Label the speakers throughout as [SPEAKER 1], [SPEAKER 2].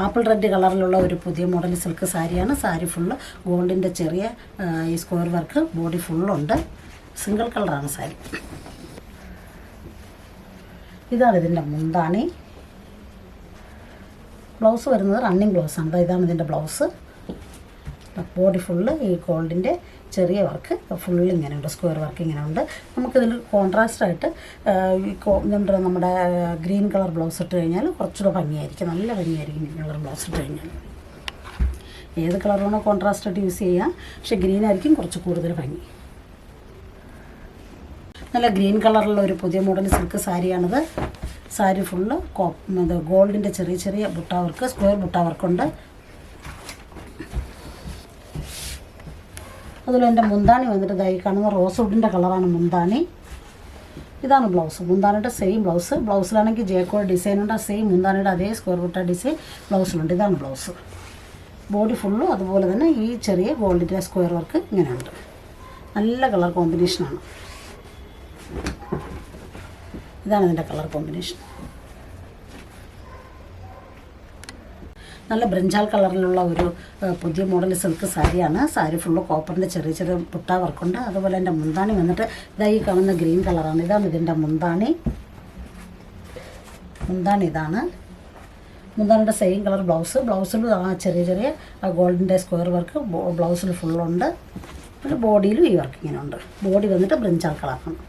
[SPEAKER 1] Apple red കളറിലുള്ള ഒരു പുതിയ മോഡൽ സിൽക്ക് സാരിയാണ്. സാരി ഫുള്ള് ഗോൾഡിന്റെ ചെറിയ ഈ സ്ക്വയർ വർക്ക് ബോഡി ഫുള്ളുണ്ട് സിംഗിൾ കളറാണ് സാരി. ഇതാണ് ഇതിന്റെ മുന്താണി. ബ്ലൗസ് വരുന്നത് റണ്ണിങ് ബ്ലൗസാണ് ഇതാണ് ഇതിന്റെ ബ്ലൗസ് ബോഡി ഫുള്ള് ഈ ഗോൾഡിന്റെ ചെറിയ വർക്ക് ഫുള്ള് ഇങ്ങനെയുണ്ട് സ്ക്വയർ വർക്ക് ഇങ്ങനെയുണ്ട്. നമുക്കിതിൽ കോൺട്രാസ്റ്റ് ആയിട്ട് ഈ കോ- എന്താ നമ്മുടെ ഗ്രീൻ കളർ ബ്ലൗസ് ഇട്ട് കഴിഞ്ഞാൽ കുറച്ചുകൂടെ ഭംഗിയായിരിക്കും. നല്ല ഭംഗിയായിരിക്കും ഗ്രീൻ കളർ ബ്ലൗസ് ഇട്ട് കഴിഞ്ഞാൽ. ഏത് കളറിലാണോ കോൺട്രാസ്റ്റ് ആയിട്ട് യൂസ് ചെയ്യുക പക്ഷേ ഗ്രീൻ ആയിരിക്കും കുറച്ച് കൂടുതൽ ഭംഗി. നല്ല ഗ്രീൻ കളറുള്ള ഒരു പുതിയ മോഡൽ സിൽക്ക് സാരിയാണിത്. സാരി ഫുള്ള് കോ ഗോൾഡിന്റെ ചെറിയ ചെറിയ ബുട്ടാവർക്ക് സ്ക്വയർ ബുട്ട അതുപോലെ എന്റെ മുന്താണി വന്നിട്ട് ഇതായി കാണുന്ന റോസ് വുഡിന്റെ കളറാണ് മുന്താണി. ഇതാണ് ബ്ലൗസ്. മുന്താനിയുടെ സെയിം ബ്ലൗസ് ബ്ലൗസിലാണെങ്കിൽ ജേക്കോ ആ സെയിം മുന്താനിയുടെ അതേ സ്ക്വയർ ബുട്ട ഡിസൈൻ ബ്ലൗസിലുണ്ട് ഇതാണ് ബ്ലൗസ് ബോഡി ഫുള്ളും അതുപോലെ തന്നെ ഈ ചെറിയ ഗോൾഡിന്റെ സ്ക്വയർ വർക്ക് ഇങ്ങനെയുണ്ട്. നല്ല കളർ കോമ്പിനേഷനാണ് ഇതാണ് ഇതിന്റെ കളർ കോമ്പിനേഷൻ നല്ല ബ്രിഞ്ചാൽ കളറിലുള്ള ഒരു പുതിയ മോഡൽ സിൽക്ക് സാരിയാണ് സാരി ഫുള്ള് കോപ്പറിന്റെ ചെറിയ ചെറിയ പുട്ട വർക്കുണ്ട് അതുപോലെ എന്റെ മുന്താണി വന്നിട്ട് ഇതാ ഈ കാണുന്ന ഗ്രീൻ കളറാണ് ഇതാണ് ഇതിന്റെ മുന്താണി. മുന്താണി ഇതാണ്. മുന്താണിയുടെ സെയിം കളർ ബ്ലൗസ് ബ്ലൗസിൽ ആ ചെറിയ ചെറിയ ഗോൾഡിന്റെ സ്ക്വയർ വർക്ക് ബ്ലൗസിൽ ഫുള്ളുണ്ട് പിന്നെ ബോഡിയിലും ഈ വർക്ക് ഇങ്ങനെ ഉണ്ട്. ബോഡി വന്നിട്ട് ബ്രിഞ്ചാൽ കളറാണ്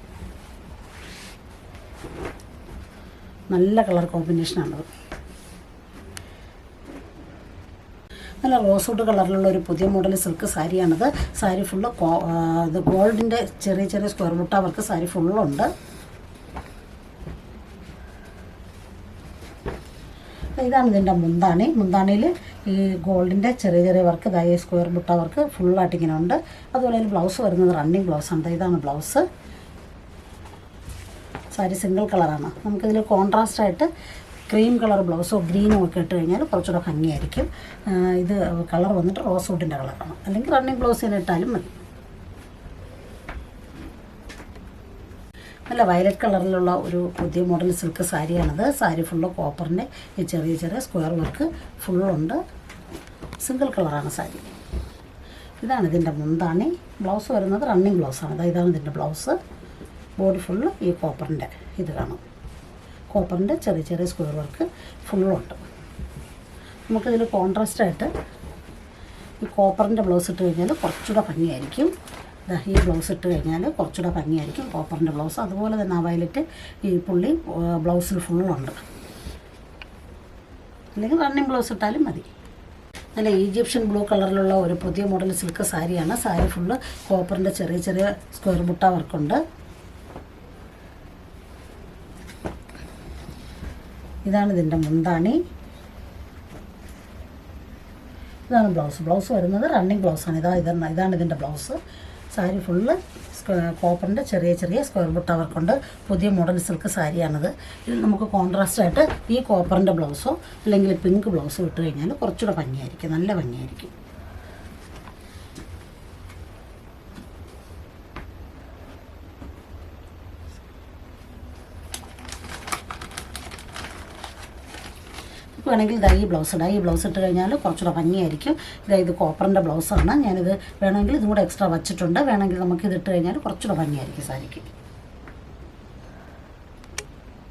[SPEAKER 1] നല്ല കളർ കോമ്പിനേഷനാണത് നല്ല റോസൂട്ട് കളറിലുള്ള ഒരു പുതിയ മോഡൽ സിൽക്ക് സാരിയാണിത്. സാരി ഫുള്ള് ഇത് ഗോൾഡിന്റെ ചെറിയ ചെറിയ സ്ക്വയർ മുട്ട അവർക്ക് സാരി ഫുള്ളുണ്ട് ഇതാണ് ഇതിന്റെ മുന്താണി. മുന്താണിയിൽ ഈ ഗോൾഡിന്റെ ചെറിയ ചെറിയ വർക്ക് ഇതായ സ്ക്വയർ മുട്ട വർക്ക് ഫുള്ളായിട്ട് ഇങ്ങനെ ഉണ്ട്. അതുപോലെ തന്നെ ബ്ലൗസ് വരുന്നത് റണ്ണിങ് ബ്ലൗസാണ് ഇതാണ് ബ്ലൗസ് സാരി സിംഗിൾ കളറാണ് നമുക്കിതിൽ കോൺട്രാസ്റ്റ് ആയിട്ട് ക്രീം കളർ ബ്ലൗസോ ഗ്രീനോ ഒക്കെ ഇട്ട് കഴിഞ്ഞാൽ കുറച്ചുകൂടെ ഭംഗിയായിരിക്കും. ഇത് കളർ വന്നിട്ട് റോസ് വുഡിന്റെ കളറാണ് അല്ലെങ്കിൽ റണ്ണിങ് ബ്ലൗസ് തന്നെ ഇട്ടാലും മതി. നല്ല വയലറ്റ് കളറിലുള്ള ഒരു പുതിയ മോഡൽ സിൽക്ക് സാരിയാണിത് സാരി ഫുള്ള് കോപ്പറിന്റെ ചെറിയ ചെറിയ സ്ക്വയർ വർക്ക് ഫുള്ളുണ്ട് സിംഗിൾ കളറാണ് സാരി ഇതാണ് ഇതിന്റെ മുന്താണി. ബ്ലൗസ് വരുന്നത് റണ്ണിങ് ബ്ലൗസാണ് അതായത് ഇതാണ് ഇതിന്റെ ബ്ലൗസ് ബോഡി ഫുള്ള് ഈ കോപ്പറിന്റെ ഇത് കാണും. കോപ്പറിന്റെ ചെറിയ ചെറിയ സ്ക്വയർ വർക്ക് ഫുള്ളുണ്ട്. നമുക്കിതിൽ കോൺട്രാസ്റ്റായിട്ട് ഈ കോപ്പറിന്റെ ബ്ലൗസ് ഇട്ട് കഴിഞ്ഞാൽ കുറച്ചുകൂടെ ഭംഗിയായിരിക്കും. ഈ ബ്ലൗസ് ഇട്ട് കഴിഞ്ഞാൽ കുറച്ചുകൂടെ ഭംഗിയായിരിക്കും കോപ്പറിന്റെ ബ്ലൗസ് അതുപോലെ തന്നെ ആ വയലറ്റ് ഈ പുള്ളി ബ്ലൗസിൽ ഫുള്ളുണ്ട്. അല്ലെങ്കിൽ റണ്ണിങ് ബ്ലൗസ് ഇട്ടാലും മതി. നല്ല ഈജിപ്ഷ്യൻ ബ്ലൂ കളറിലുള്ള ഒരു പുതിയ മോഡൽ സിൽക്ക് സാരിയാണ്. സാരി ഫുള്ള് കോപ്പറിന്റെ ചെറിയ ചെറിയ സ്ക്വയർ മുട്ട വർക്കുണ്ട്. ഇതാണ് ഇതിന്റെ മുന്താണി. ഇതാണ് ബ്ലൗസ്. ബ്ലൗസ് വരുന്നത് റണ്ണിങ് ബ്ലൗസാണ് ഇതാ ഇതാണ് ഇതാണ് ഇതിന്റെ ബ്ലൗസ്. സാരി ഫുള്ള് കോപ്പറിന്റെ ചെറിയ ചെറിയ സ്ക്വയർ ബുട്ട വർക്കുണ്ട് പുതിയ മോഡൽ സിൽക്ക് സാരിയാണിത്. ഇത് നമുക്ക് കോൺട്രാസ്റ്റ് ആയിട്ട് ഈ കോപ്പറിന്റെ ബ്ലൗസോ അല്ലെങ്കിൽ പിങ്ക് ബ്ലൗസോ ഇട്ട് കഴിഞ്ഞാൽ കുറച്ചുകൂടെ ഭംഗിയായിരിക്കും. നല്ല ഭംഗിയായിരിക്കും. വേണമെങ്കിൽ ഇതാ ഈ ബ്ലൗസ് ഇടാം. ഈ ബ്ലൗസ് ഇട്ട് കഴിഞ്ഞാൽ കുറച്ചുകൂടെ ഭംഗിയായിരിക്കും. ഇതാ ഇത് കോപ്പറിന്റെ ബ്ലൗസാണ് ഞാനിത് വേണമെങ്കിൽ ഇതും കൂടെ എക്സ്ട്രാ വച്ചിട്ടുണ്ട്. വേണമെങ്കിൽ നമുക്ക് ഇതിട്ട് കഴിഞ്ഞാൽ കുറച്ചുകൂടെ ഭംഗിയായിരിക്കും സാരിക്ക്.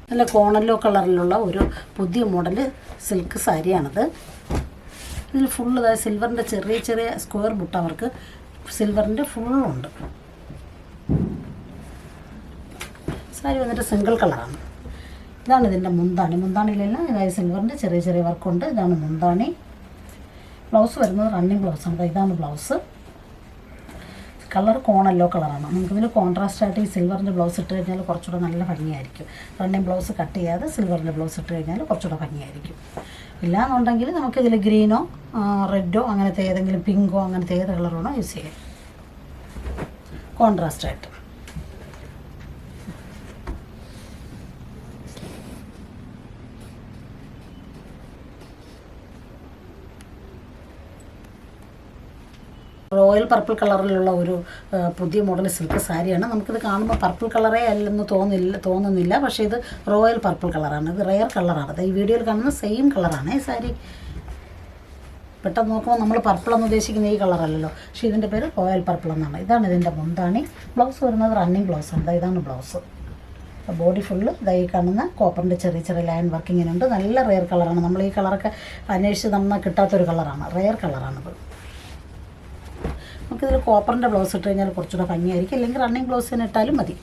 [SPEAKER 1] നല്ല കോണല്ലോ കളറിലുള്ള ഒരു പുതിയ മോഡൽ സിൽക്ക് സാരിയാണിത്. ഇതിൽ ഫുള്ള് ഇതാ സിൽവറിന്റെ ചെറിയ ചെറിയ സ്ക്വയർ ബുട്ട് അവർക്ക് സിൽവറിന്റെ ഫുള്ളുണ്ട് സാരി വന്നിട്ട് സിംഗിൾ കളറാണ് ഇതാണ് ഇതിന്റെ മുന്താണി. മുന്താണിയിലെല്ലാം ഇതായ സിൽവറിന്റെ ചെറിയ ചെറിയ വർക്കുണ്ട്. ഇതാണ് മുന്താണി. ബ്ലൗസ് വരുന്നത് റണ്ണിങ് ബ്ലൗസാണ് ഇതാണ് ബ്ലൗസ് കളർ കോൺ കോണല്ലോ കളറാണ് നമുക്കിതിൽ കോൺട്രാസ്റ്റ് ആയിട്ട് ഈ സിൽവറിന്റെ ബ്ലൗസ് ഇട്ട് കഴിഞ്ഞാൽ കുറച്ചുകൂടെ നല്ല ഭംഗിയായിരിക്കും. റണ്ണിങ് ബ്ലൗസ് കട്ട് ചെയ്യാതെ സിൽവറിന്റെ ബ്ലൗസ് ഇട്ട് കഴിഞ്ഞാൽ കുറച്ചുകൂടെ ഭംഗിയായിരിക്കും. ഇല്ലാന്നുണ്ടെങ്കിൽ നമുക്കിതിൽ ഗ്രീനോ റെഡോ അങ്ങനത്തെ ഏതെങ്കിലും പിങ്കോ അങ്ങനത്തെ ഏത് കളറാണോ യൂസ് ചെയ്യാം. കോൺട്രാസ്റ്റ് റോയൽ പർപ്പിൾ കളറിലുള്ള ഒരു പുതിയ മോഡൽ സിൽക്ക് സാരിയാണ്. നമുക്കിത് കാണുമ്പോൾ പർപ്പിൾ കളറേ അല്ലെന്ന് തോന്നില്ല തോന്നുന്നില്ല. പക്ഷേ ഇത് റോയൽ പർപ്പിൾ കളറാണ്. ഇത് റെയർ കളറാണ്. ഈ വീഡിയോയിൽ കാണുന്ന സെയിം കളറാണ് ഈ സാരി. പെട്ടെന്ന് നോക്കുമ്പോൾ നമ്മൾ പർപ്പിൾ എന്ന് ഉദ്ദേശിക്കുന്ന ഈ കളറല്ലല്ലോ. പക്ഷേ ഇതിന്റെ പേര് റോയൽ പർപ്പിൾ എന്നാണ്. ഇതാണ് ഇതിന്റെ മുന്താണി. ബ്ലൗസ് വരുന്നത് റണ്ണിങ് ബ്ലൗസ് ഉണ്ട് ഇതാണ് ബ്ലൗസ്. ബോഡി ഫുള്ള് ഇതായി കാണുന്ന കോപ്പറിന്റെ ചെറിയ ചെറിയ ലൈൻ വർക്കിങ്ങിനുണ്ട്. നല്ല റെയർ കളറാണ്. നമ്മൾ ഈ കളറൊക്കെ അന്വേഷിച്ച് നമ്മൾ കിട്ടാത്തൊരു കളറാണ്. റെയർ കളറാണിത്. നമുക്കിതിൽ കോപ്പറിന്റെ ബ്ലൗസ് ഇട്ട് കഴിഞ്ഞാൽ കുറച്ചുകൂടെ ഭംഗിയായിരിക്കും. അല്ലെങ്കിൽ റണ്ണിങ് ബ്ലൗസ് തന്നെ ഇട്ടാലും മതി.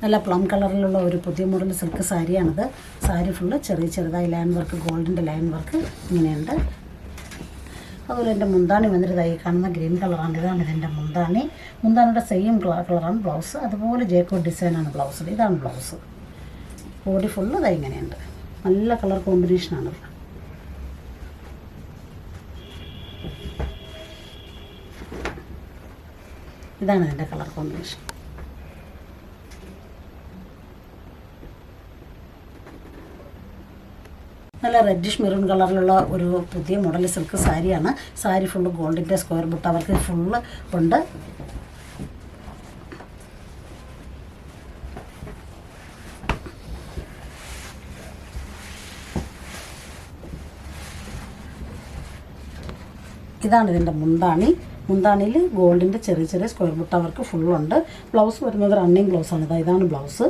[SPEAKER 1] നല്ല പ്ലം കളറിലുള്ള ഒരു പുതിയ മോഡൽ സിൽക്ക് സാരിയാണത്. സാരി ഫുള്ള് ചെറിയ ചെറുതായി ലൈൻ വർക്ക് ഗോൾഡിന്റെ ലൈൻ വർക്ക് ഇങ്ങനെയുണ്ട്. അതുപോലെ എന്റെ മുന്താണി വന്നിട്ട് ഇതായി കാണുന്ന ഗ്രീൻ കളറാണ് ഇതാണ് ഇതിന്റെ മുന്താണി. മുന്താണിയുടെ സെയിം കളറാണ് ബ്ലൗസ് അതുപോലെ ജേക്കോ ഡിസൈനാണ് ബ്ലൗസ് ഇതാണ് ബ്ലൗസ് ബോഡി ഫുള്ള് ഇതാ ഇങ്ങനെയുണ്ട്. നല്ല കളർ കോമ്പിനേഷനാണ് ഇതാണ് ഇതിന്റെ കളർ കോമ്പിനേഷൻ. നല്ല റെഡിഷ് മെറൂൺ കളറിലുള്ള ഒരു പുതിയ മോഡൽ സിൽക്ക് സാരിയാണ്. സാരി ഫുള്ള് ഗോൾഡിന്റെ സ്ക്വയർ ബുട്ട് അവർക്ക് ഫുള്ള് ഉണ്ട്. ഇതാണ് ഇതിന്റെ മുന്താണി. മുന്താണിയിൽ ഗോൾഡിന്റെ ചെറിയ ചെറിയ സ്ക്വയർ ബുട്ട് അവർക്ക് ഫുള്ളുണ്ട് ബ്ലൗസ് വരുന്നത് റണ്ണിങ് ബ്ലൗസാണ് ഇതാ ഇതാണ് ബ്ലൗസ്.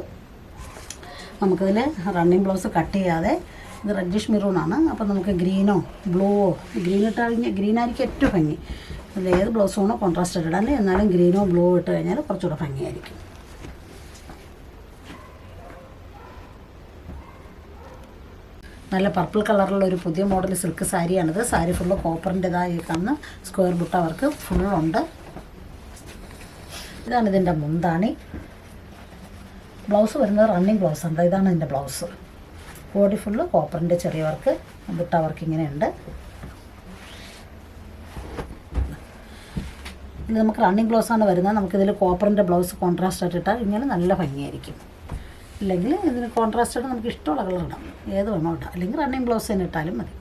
[SPEAKER 1] നമുക്കതിൽ റണ്ണിങ് ബ്ലൗസ് കട്ട് ചെയ്യാതെ ഇത് റെഡിഷ് ആണ്. അപ്പോൾ നമുക്ക് ഗ്രീനോ ബ്ലൂവോ ഗ്രീൻ ഇട്ട് കഴിഞ്ഞാൽ ഗ്രീൻ ആയിരിക്കും ഏറ്റവും ഭംഗി. അതിൽ ഏത് ബ്ലൗസ് കോൺട്രാസ്റ്റ് ഇടാൻ എന്നാലും ഗ്രീനോ ബ്ലൂവോ ഇട്ട് കഴിഞ്ഞാൽ കുറച്ചുകൂടെ ഭംഗിയായിരിക്കും. നല്ല പർപ്പിൾ കളറുള്ള ഒരു പുതിയ മോഡൽ സിൽക്ക് സാരിയാണിത്. സാരി ഫുൾ കോപ്പറിന്റെതായി സ്ക്വയർ ബുട്ട വർക്ക് ഫുള്ളുണ്ട് ഇതാണ് ഇതിന്റെ മുന്താണി. ബ്ലൗസ് വരുന്നത് റണ്ണിങ് ബ്ലൗസ് ഉണ്ട്. ഇതാണ് ഇതിന്റെ ബ്ലൗസ് ബോഡി ഫുള്ള് കോപ്പറിന്റെ ചെറിയ വർക്ക് ബുട്ട വർക്ക് ഇങ്ങനെയുണ്ട്. ഇത് നമുക്ക് റണ്ണിങ് ബ്ലൗസാണ് വരുന്നത്. നമുക്കിതിൽ കോപ്പറിന്റെ ബ്ലൗസ് കോൺട്രാസ്റ്റ് ആയിട്ട് ഇട്ടാൽ ഇങ്ങനെ നല്ല ഭംഗിയായിരിക്കും. ഇല്ലെങ്കിൽ ഇതിന് കോൺട്രാസ്റ്റ് ആയിട്ട് നമുക്ക് ഇഷ്ടമുള്ള കളർ ഇടാം. ഏത് വേണോ ഇടാം. അല്ലെങ്കിൽ റണ്ണിങ് ബ്ലൗസ് തന്നെ ഇട്ടാലും മതി.